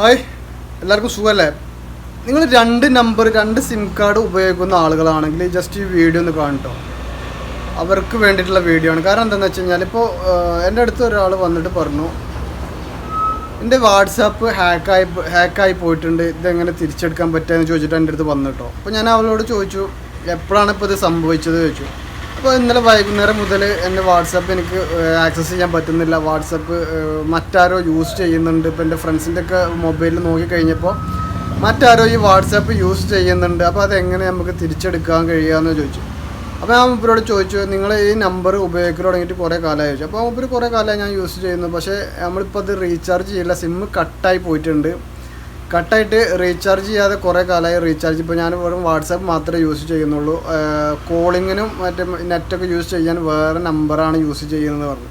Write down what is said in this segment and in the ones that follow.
Hi എല്ലാവർക്കും സുഖമല്ലേ? നിങ്ങൾ രണ്ട് നമ്പർ രണ്ട് സിം കാർഡ് ഉപയോഗിക്കുന്ന ആളുകളാണെങ്കിൽ ജസ്റ്റ് ഈ വീഡിയോ ഒന്ന് കാണട്ടോ അവർക്ക് വേണ്ടിയിട്ടുള്ള വീഡിയോ ആണ്. കാരണം എന്താണെന്ന് വെച്ച് കഴിഞ്ഞാൽ ഇപ്പോൾ എന്റെ അടുത്ത് ഒരാൾ വന്നിട്ട് പറഞ്ഞു എന്റെ വാട്സാപ്പ് ഹാക്കായി ഹാക്കായി പോയിട്ടുണ്ട്. ഇതെങ്ങനെ തിരിച്ചെടുക്കാൻ പറ്റുക? എന്ന് ചോദിച്ചിട്ട് എന്റെ അടുത്ത് വന്നിട്ടോ അപ്പോൾ ഞാൻ അവളോട് ചോദിച്ചു എപ്പോഴാണ് ഇപ്പോൾ ഇത് സംഭവിച്ചത്? ചോദിച്ചു. അപ്പോൾ ഇന്നലെ വൈകുന്നേരം മുതൽ എന്റെ വാട്സാപ്പ് എനിക്ക് ആക്സസ് ചെയ്യാൻ പറ്റുന്നില്ല. വാട്സപ്പ് മറ്റാരോ യൂസ് ചെയ്യുന്നുണ്ട്. ഇപ്പോൾ എന്റെ ഫ്രണ്ട്സിന്റെ ഒക്കെ മൊബൈലിൽ നോക്കിക്കഴിഞ്ഞപ്പോൾ മറ്റാരോ ഈ വാട്സാപ്പ് യൂസ് ചെയ്യുന്നുണ്ട്. അപ്പോൾ അതെങ്ങനെ നമുക്ക് തിരിച്ചെടുക്കാൻ കഴിയുകയെന്ന് ചോദിച്ചു. അപ്പോൾ ഞാൻ മൂപ്പരോട് ചോദിച്ചു നിങ്ങൾ ഈ നമ്പർ ഉപയോഗിക്കൽ തുടങ്ങിയിട്ട് കുറേ കാലമായി ചോദിച്ചു. അപ്പോൾ മൂപ്പര് കുറേ കാലമായി ഞാൻ യൂസ് ചെയ്യുന്നു. പക്ഷേ നമ്മളിപ്പോൾ അത് റീചാർജ് ചെയ്യില്ല. സിമ്മ് കട്ടായി പോയിട്ടുണ്ട്. കട്ടായിട്ട് റീചാർജ് ചെയ്യാതെ കുറേ കാലമായി റീചാർജ് ഇപ്പോൾ ഞാൻ വെറും വാട്സാപ്പ് മാത്രമേ യൂസ് ചെയ്യുന്നുള്ളൂ. കോളിങ്ങിനും മറ്റേ നെറ്റൊക്കെ യൂസ് ചെയ്യാൻ വേറെ നമ്പറാണ് യൂസ് ചെയ്യുന്നത് പറഞ്ഞു.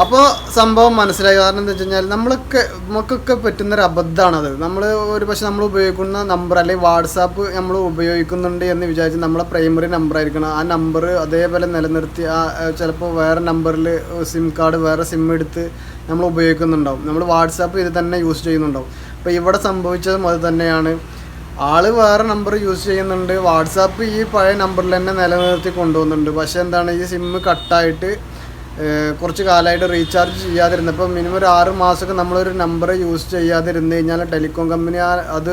അപ്പോൾ സംഭവം മനസ്സിലായി. കാരണം എന്താ വെച്ച് കഴിഞ്ഞാൽ നമ്മളൊക്കെ നമുക്കൊക്കെ പറ്റുന്നൊരു അബദ്ധമാണത്. നമ്മൾ ഒരു പക്ഷേ നമ്മൾ ഉപയോഗിക്കുന്ന നമ്പർ അല്ലെങ്കിൽ വാട്സാപ്പ് നമ്മൾ ഉപയോഗിക്കുന്നുണ്ട് എന്ന് വിചാരിച്ച് നമ്മളെ പ്രൈമറി നമ്പർ ആയിരിക്കണം. ആ നമ്പർ അതേപോലെ നിലനിർത്തി ആ ചിലപ്പോൾ വേറെ നമ്പറിൽ സിം കാർഡ് വേറെ സിം എടുത്ത് നമ്മൾ ഉപയോഗിക്കുന്നുണ്ടാവും. നമ്മൾ വാട്സാപ്പ് ഇത് തന്നെ യൂസ് ചെയ്യുന്നുണ്ടാവും. അപ്പോൾ ഇവിടെ സംഭവിച്ചതും അത് തന്നെയാണ്. ആൾ വേറെ നമ്പർ യൂസ് ചെയ്യുന്നുണ്ട്. വാട്സാപ്പ് ഈ പഴയ നമ്പറിൽ തന്നെ നിലനിർത്തി കൊണ്ടുപോകുന്നുണ്ട് പക്ഷേ എന്താണ് ഈ സിമ്മ് കട്ടായിട്ട് കുറച്ച് കാലമായിട്ട് റീചാർജ് ചെയ്യാതിരുന്നപ്പോൾ മിനിമം ഒരു ആറ് മാസമൊക്കെ നമ്മളൊരു നമ്പർ യൂസ് ചെയ്യാതിരുന്ന് കഴിഞ്ഞാൽ ടെലികോം കമ്പനി അത്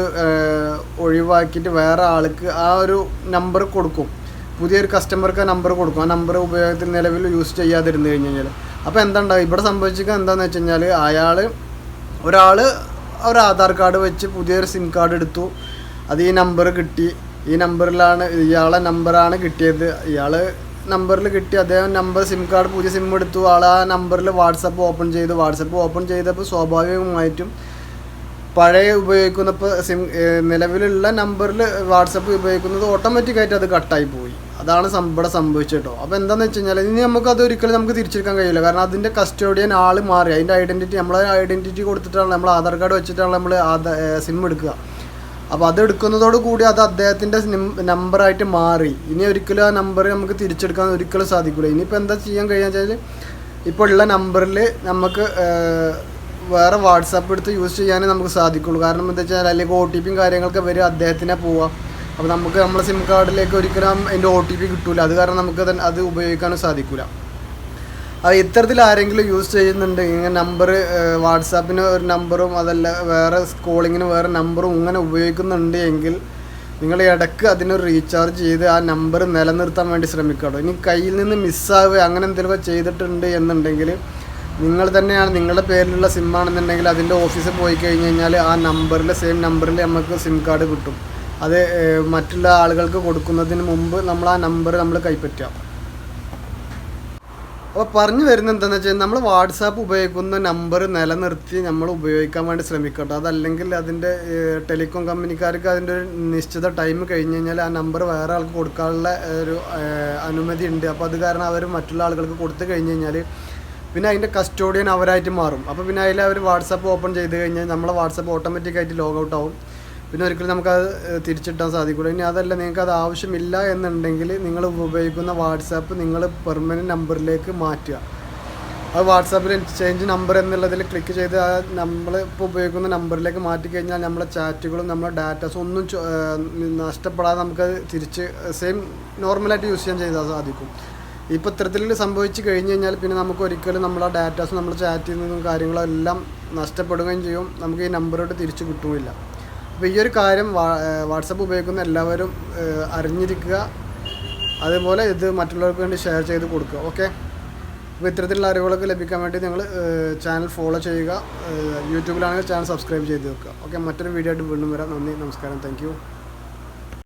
ഒഴിവാക്കിയിട്ട് വേറെ ആൾക്ക് ആ ഒരു നമ്പർ കൊടുക്കും. പുതിയൊരു കസ്റ്റമർക്ക് ആ നമ്പർ കൊടുക്കും. ആ നമ്പർ ഉപയോഗത്തിൽ നിലവിൽ യൂസ് ചെയ്യാതിരുന്ന് കഴിഞ്ഞ് കഴിഞ്ഞാൽ അപ്പോൾ എന്താണ്ടാവും ഇവിടെ സംഭവിച്ചിരിക്കുക എന്താണെന്ന് വെച്ച് കഴിഞ്ഞാൽ അയാൾ ഒരാൾ ഒരു ആധാർ കാർഡ് വെച്ച് പുതിയൊരു സിം കാർഡ് എടുത്തു. അത് ഈ നമ്പർ കിട്ടി. ഈ നമ്പറിലാണ് ഇയാളെ നമ്പറാണ് കിട്ടിയത്. ഇയാൾ നമ്പറിൽ കിട്ടി. അദ്ദേഹം നമ്പർ സിം കാർഡ് പുതിയ സിം എടുത്തു. ആൾ ആ നമ്പറിൽ വാട്സപ്പ് ഓപ്പൺ ചെയ്തു. വാട്സപ്പ് ഓപ്പൺ ചെയ്തപ്പോൾ സ്വാഭാവികമായിട്ടും പഴയ ഉപയോഗിക്കുന്ന ഇപ്പോൾ സിം നിലവിലുള്ള നമ്പറിൽ വാട്സപ്പ് ഉപയോഗിക്കുന്നത് ഓട്ടോമാറ്റിക്കായിട്ട് അത് കട്ടായി പോയി. അതാണ് ഇവിടെ സംഭവിച്ചത് അപ്പോൾ എന്താണെന്ന് വെച്ച് കഴിഞ്ഞാൽ ഇനി നമുക്ക് അത് ഒരിക്കലും നമുക്ക് തിരിച്ചെടുക്കാൻ കഴിയില്ല. കാരണം അതിന്റെ കസ്റ്റോഡിയൻ ആൾ മാറി. അതിന്റെ ഐഡന്റിറ്റി നമ്മളെ ഐഡന്റിറ്റി കൊടുത്തിട്ടാണ് നമ്മൾ ആധാർ കാർഡ് വെച്ചിട്ടാണ് നമ്മൾ സിം എടുക്കുക. അപ്പോൾ അതെടുക്കുന്നതോട് കൂടി അത് അദ്ദേഹത്തിന്റെ നമ്പറായിട്ട് മാറി. ഇനി ഒരിക്കലും ആ നമ്പർ നമുക്ക് തിരിച്ചെടുക്കാൻ ഒരിക്കലും സാധിക്കില്ല ഇനിയിപ്പോൾ എന്താ ചെയ്യാൻ കഴിയുക വെച്ചാൽ ഇപ്പോൾ ഉള്ള നമ്പറിൽ നമുക്ക് വേറെ വാട്സാപ്പ് എടുത്ത് യൂസ് ചെയ്യാനേ നമുക്ക് സാധിക്കുള്ളൂ. കാരണം എന്താ വെച്ചാൽ അല്ലെങ്കിൽ ഒ ടി പിയും കാര്യങ്ങളൊക്കെ വരും അദ്ദേഹത്തിനെ പോവാം. അപ്പോൾ നമുക്ക് നമ്മളെ സിം കാർഡിലേക്ക് ഒരിക്കലും അതിന്റെ ഒ ടി പി കിട്ടൂല. അത് കാരണം നമുക്ക് അത് ഉപയോഗിക്കാനും സാധിക്കില്ല അത് ഇത്തരത്തിൽ ആരെങ്കിലും യൂസ് ചെയ്യുന്നുണ്ട്? ഇങ്ങനെ നമ്പർ വാട്സാപ്പിന് ഒരു നമ്പറും അതല്ല വേറെ കോളിങ്ങിന് വേറെ നമ്പറും ഇങ്ങനെ ഉപയോഗിക്കുന്നുണ്ട് എങ്കിൽ നിങ്ങൾ ഇടയ്ക്ക് അതിനൊരു റീചാർജ് ചെയ്ത് ആ നമ്പർ നിലനിർത്താൻ വേണ്ടി ശ്രമിക്കണം ഇനി കയ്യിൽ നിന്ന് മിസ്സാവുക അങ്ങനെ എന്തെങ്കിലും ചെയ്തിട്ടുണ്ട് എന്നുണ്ടെങ്കിൽ നിങ്ങൾ തന്നെയാണ് നിങ്ങളുടെ പേരിലുള്ള സിമ്മാണെന്നുണ്ടെങ്കിൽ അതിന്റെ ഓഫീസിൽ പോയി കഴിഞ്ഞ് കഴിഞ്ഞാൽ ആ നമ്പറിൽ സെയിം നമ്പറിൽ നമുക്ക് സിം കാർഡ് കിട്ടും. അത് മറ്റുള്ള ആളുകൾക്ക് കൊടുക്കുന്നതിന് മുമ്പ് നമ്മൾ ആ നമ്പർ നമ്മൾ കൈപ്പറ്റുക. അപ്പോൾ പറഞ്ഞു വരുന്നത് എന്താണെന്ന് വെച്ചാൽ നമ്മൾ വാട്സാപ്പ് ഉപയോഗിക്കുന്ന നമ്പർ നിലനിർത്തി നമ്മൾ ഉപയോഗിക്കാൻ വേണ്ടി ശ്രമിക്കട്ടെ. അതല്ലെങ്കിൽ അതിന്റെ ടെലികോം കമ്പനിക്കാർക്ക് അതിന്റെ ഒരു നിശ്ചിത ടൈം കഴിഞ്ഞ് കഴിഞ്ഞാൽ ആ നമ്പർ വേറെ ആൾക്ക് കൊടുക്കാനുള്ള ഒരു അനുമതി ഉണ്ട്. അപ്പോൾ അത് കാരണം അവർ മറ്റുള്ള ആളുകൾക്ക് കൊടുത്തു കഴിഞ്ഞ് കഴിഞ്ഞാൽ പിന്നെ അതിന്റെ കസ്റ്റോഡിയൻ അവരായിട്ട് മാറും. അപ്പോൾ പിന്നെ അതിൽ അവർ വാട്സാപ്പ് ഓപ്പൺ ചെയ്ത് കഴിഞ്ഞാൽ നമ്മളെ വാട്സാപ്പ് ഓട്ടോമാറ്റിക്കായിട്ട് ലോഗൗട്ട് ആവും. പിന്നെ ഒരിക്കലും നമുക്കത് തിരിച്ചിട്ടാൻ സാധിക്കില്ല ഇനി അതല്ല നിങ്ങൾക്ക് അത് ആവശ്യമില്ല എന്നുണ്ടെങ്കിൽ നിങ്ങൾ ഉപയോഗിക്കുന്ന വാട്സാപ്പ് നിങ്ങൾ പെർമനന്റ് നമ്പറിലേക്ക് മാറ്റുക. അത് വാട്സാപ്പിൽ ചേഞ്ച് നമ്പർ എന്നുള്ളതിൽ ക്ലിക്ക് ചെയ്ത് ആ നമ്മൾ ഇപ്പോൾ ഉപയോഗിക്കുന്ന നമ്പറിലേക്ക് മാറ്റി കഴിഞ്ഞാൽ നമ്മളെ ചാറ്റുകളും നമ്മുടെ ഡാറ്റാസും ഒന്നും നഷ്ടപ്പെടാതെ നമുക്കത് തിരിച്ച് സെയിം നോർമലായിട്ട് യൂസ് ചെയ്യാൻ ചെയ്താൽ സാധിക്കും. ഇപ്പോൾ ഇത്തരത്തിൽ സംഭവിച്ചു കഴിഞ്ഞ് കഴിഞ്ഞാൽ പിന്നെ നമുക്ക് ഒരിക്കലും നമ്മളെ ഡാറ്റാസും നമ്മൾ ചാറ്റിൽ നിന്നും കാര്യങ്ങളെല്ലാം നഷ്ടപ്പെടുകയും ചെയ്യും. നമുക്ക് ഈ നമ്പറോട് തിരിച്ച് കിട്ടുകയില്ല. അപ്പോൾ ഈ ഒരു കാര്യം വാട്സപ്പ് ഉപയോഗിക്കുന്ന എല്ലാവരും അറിഞ്ഞിരിക്കുക. അതുപോലെ ഇത് മറ്റുള്ളവർക്ക് വേണ്ടി ഷെയർ ചെയ്ത് കൊടുക്കുക ഓക്കെ? അപ്പോൾ ഇത്തരത്തിലുള്ള അറിവുകളൊക്കെ ലഭിക്കാൻ വേണ്ടി നിങ്ങൾ ചാനൽ ഫോളോ ചെയ്യുക. യൂട്യൂബിലാണെങ്കിൽ ചാനൽ സബ്സ്ക്രൈബ് ചെയ്ത് വെക്കുക ഓക്കെ? മറ്റൊരു വീഡിയോ ആയിട്ട് വീണ്ടും വരാം. നന്ദി നമസ്കാരം. താങ്ക്